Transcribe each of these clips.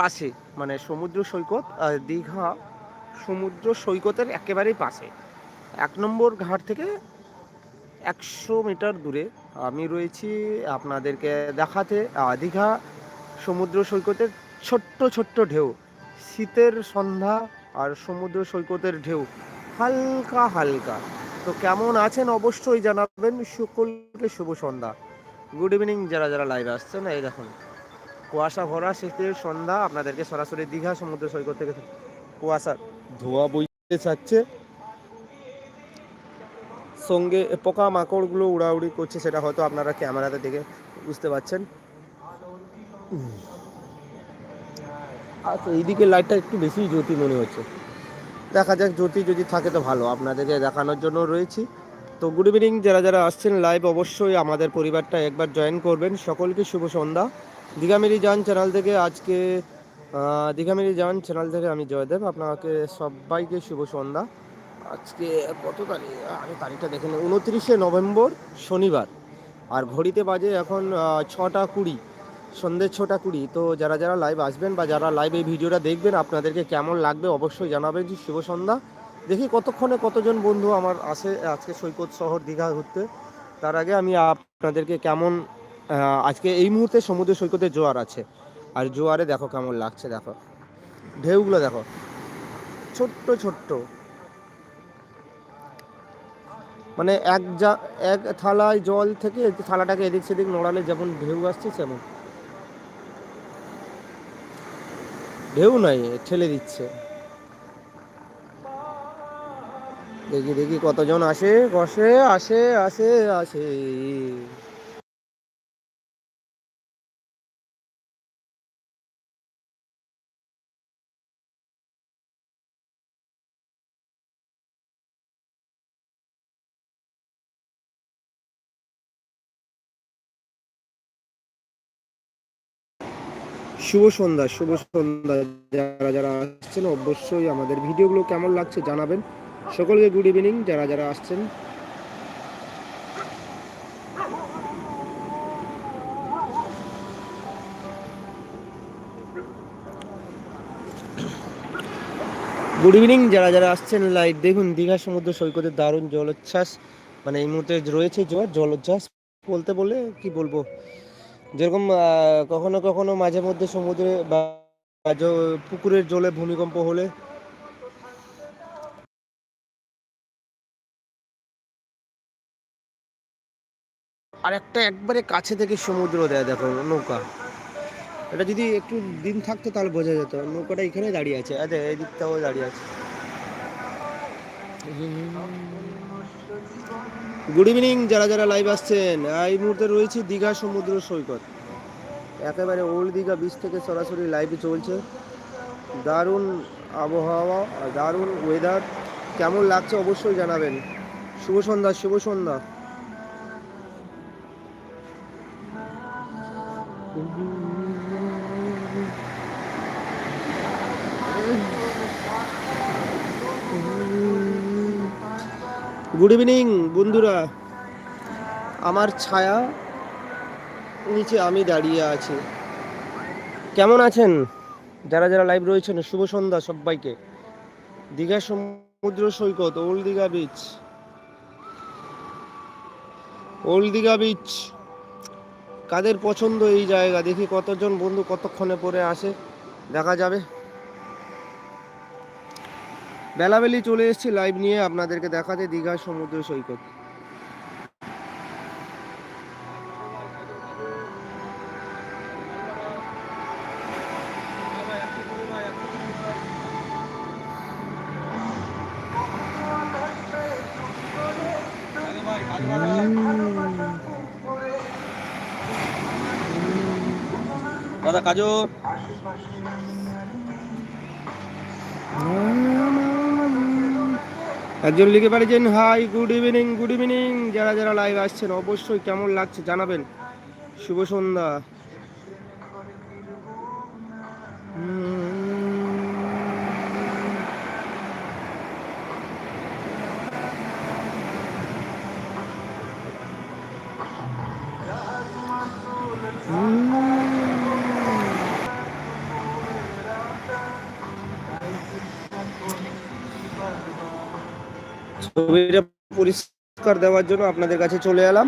পাশে মানে সমুদ্র সৈকত দীঘা সমুদ্র সৈকতের একেবারেই পাশে। এক নম্বর ঘাট থেকে একশো মিটার দূরে আমি রয়েছি আপনাদেরকে দেখাতে। দীঘা সমুদ্র সৈকতের ছোট্ট ছোট্ট ঢেউ, শীতের সন্ধ্যা আর সমুদ্র সৈকতের ঢেউ, হালকা হালকা। তো কেমন আছেন অবশ্যই জানাবেন। সকলকে শুভ সন্ধ্যা। গুড ইভিনিং যারা যারা লাইভে আসছেন, এই দেখুন। কুয়াশা ভরা শীতের সন্ধ্যা আপনাদেরকে সরাসরি দীঘা সমুদ্র সৈকত থেকে কুয়াশা ধোয়া বইতে যাচ্ছে সঙ্গে পোকা মাকড়গুলো উড়াউড়ি করছে, সেটা হয়তো আপনারা ক্যামেরাতে দেখে বুঝতে পারছেন আচ্ছা এইদিকে লাইটটা একটু বেশি জ্যোতি মনে হচ্ছে। দেখা যাক, জ্যোতি যদি থাকে তো ভালো। আপনাদেরকে দেখানোর জন্য রয়েছি। তো গুড ইভিনিং, যারা যারা আসছেন লাইভ অবশ্যই আমাদের পরিবারটা একবার জয়েন করবেন। সকলকে শুভ সন্ধ্যা। দীঘামেরি যান চ্যানেল থেকে আজকে আহ, দীঘামেরি যান চ্যানেল থেকে আমি জয়দেব। আপনাকে সবাইকে শুভ সন্ধ্যা। আজকে কত তারিখ? আমি তারিখটা দেখে নিই উনত্রিশে নভেম্বর শনিবার। আর ঘড়িতে বাজে এখন ছটা কুড়ি সন্ধ্যে ছটা কুড়ি। তো যারা যারা লাইভ আসবেন বা যারা লাইভ এই ভিডিওটা দেখবেন আপনাদেরকে কেমন লাগবে অবশ্যই জানাবেন যে শুভ সন্ধ্যা। দেখি কতক্ষণে কতজন বন্ধু আমার আসে আজকে সৈকত শহর দীঘা ঘুরতে। তার আগে আমি আপনাদেরকে কেমন আজকে এই মুহূর্তে সমুদ্র সৈকতে জোয়ার আছে। আর জোয়ারে দেখো কেমন লাগছে, দেখো। ঢেউগুলো দেখো। ছোট্ট ছোট্ট। মানে এক যা এক থালায় জল থেকে থালাটাকে এদিক সেদিক নড়ালে যেমন ঢেউ আসছে তেমন ঢেউ নাই, ঠেলে দিচ্ছে। দেখি দেখি কতজন আসে, বসে, আসে আসে আসে। শুভ সন্ধ্যা শুভ সন্ধ্যা। যারা যারা আসছেন, অবশ্যই আমাদের ভিডিওগুলো কেমন লাগছে জানাবেন। সকলকে গুড ইভিনিং যারা যারা আসছেন। গুড ইভিনিং যারা যারা আসছেন লাইভ দেখুন, দীঘা, সমুদ্র, সৈকতের দারুণ জলোচ্ছ্বাস। মানে এই মুহূর্তে রয়েছে জোয়ার, জলোচ্ছ্বাস বলতে বলে কি বলব? যেরকম কখনো কখনো মাঝে মধ্যে সমুদ্রে বা পুকুরের জলে ভূমিকম্প হলে আর একটা একবারে কাছে থেকে সমুদ্র দেয়, দেখো, নৌকা। এটা যদি একটু দিন থাকতো তাহলে বোঝা যেত। নৌকাটা এখানে দাঁড়িয়ে আছে। আচ্ছা এই দিকটাও দাঁড়িয়ে আছে। গুড ইভিনিং যারা যারা লাইভ আসছেন। এই মুহূর্তে রয়েছে দীঘা সমুদ্র সৈকত। একেবারে ওল্ড দীঘা বিচ থেকে সরাসরি লাইভে চলছে। দারুণ আবহাওয়া, দারুণ ওয়েদার কেমন লাগছে অবশ্যই জানাবেন। শুভ সন্ধ্যা শুভ সন্ধ্যা। গুড ইভিনিং বন্ধুরা। আমার ছায়া নিচে আমি দাঁড়িয়ে আছি। কেমন আছেন? যারা যারা লাইভ রয়েছেন, শুভ সন্ধ্যা সবাইকে। দীঘা সমুদ্র সৈকত old Digha beach old Digha beach কাদের পছন্দ এই জায়গা? দেখি কতজন বন্ধু কতক্ষণে পরে আসে। দেখা যাবে। বেলাবেলি চলে এসেছি লাইভ নিয়ে আপনাদেরকে দেখাতে দীঘা সমুদ্র সৈকত। দাদা কাজু। একজন লিখে পাঠিয়েছেন hi good evening good evening যারা যারা লাইভ আসছেন, অবশ্যই কেমন লাগছে জানাবেন। শুভ সন্ধ্যা। ছবিটা পরিষ্কার দেওয়ার জন্য আপনাদের কাছে চলে এলাম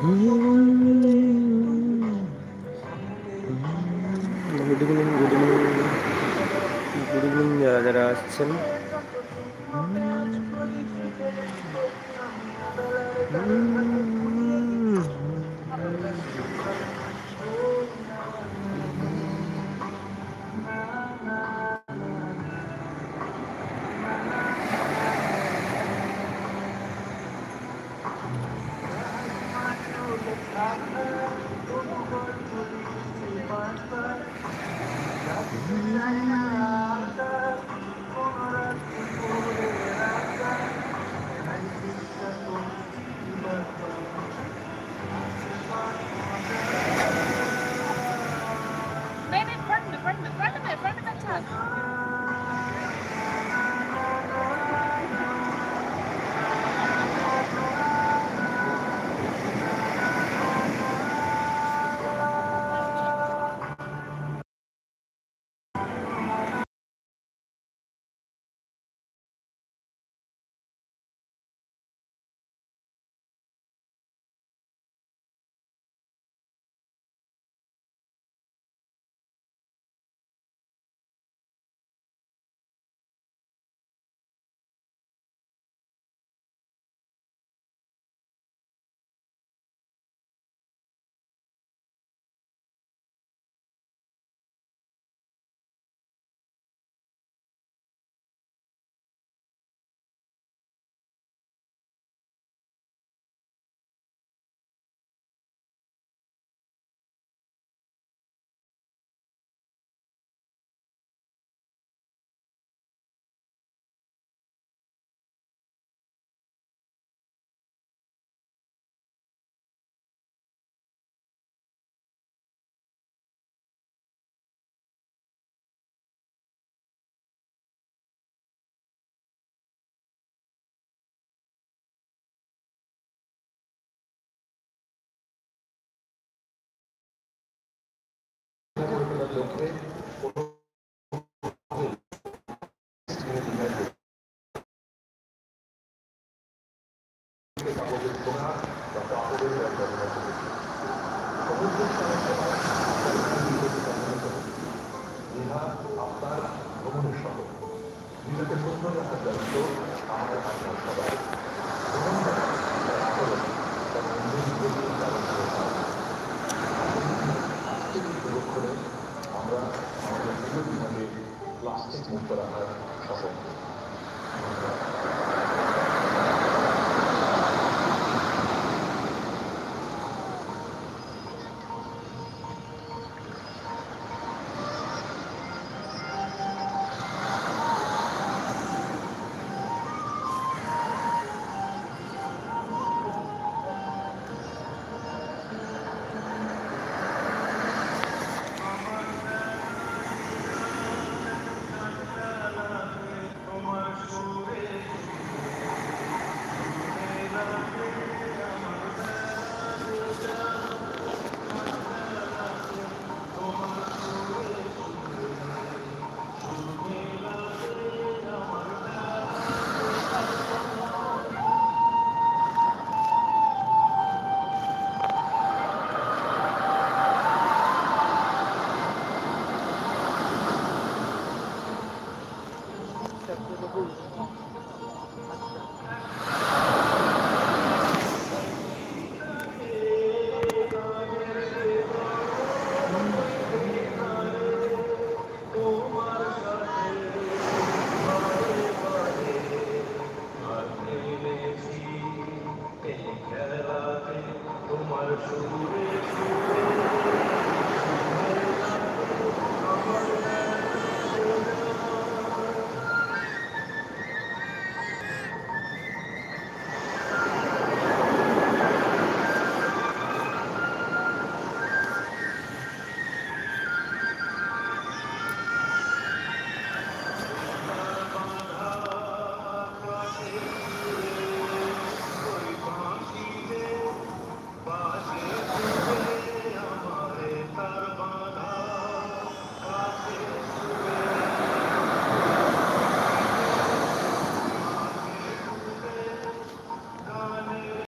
good evening good evening good evening যারা যারা আসছেন করে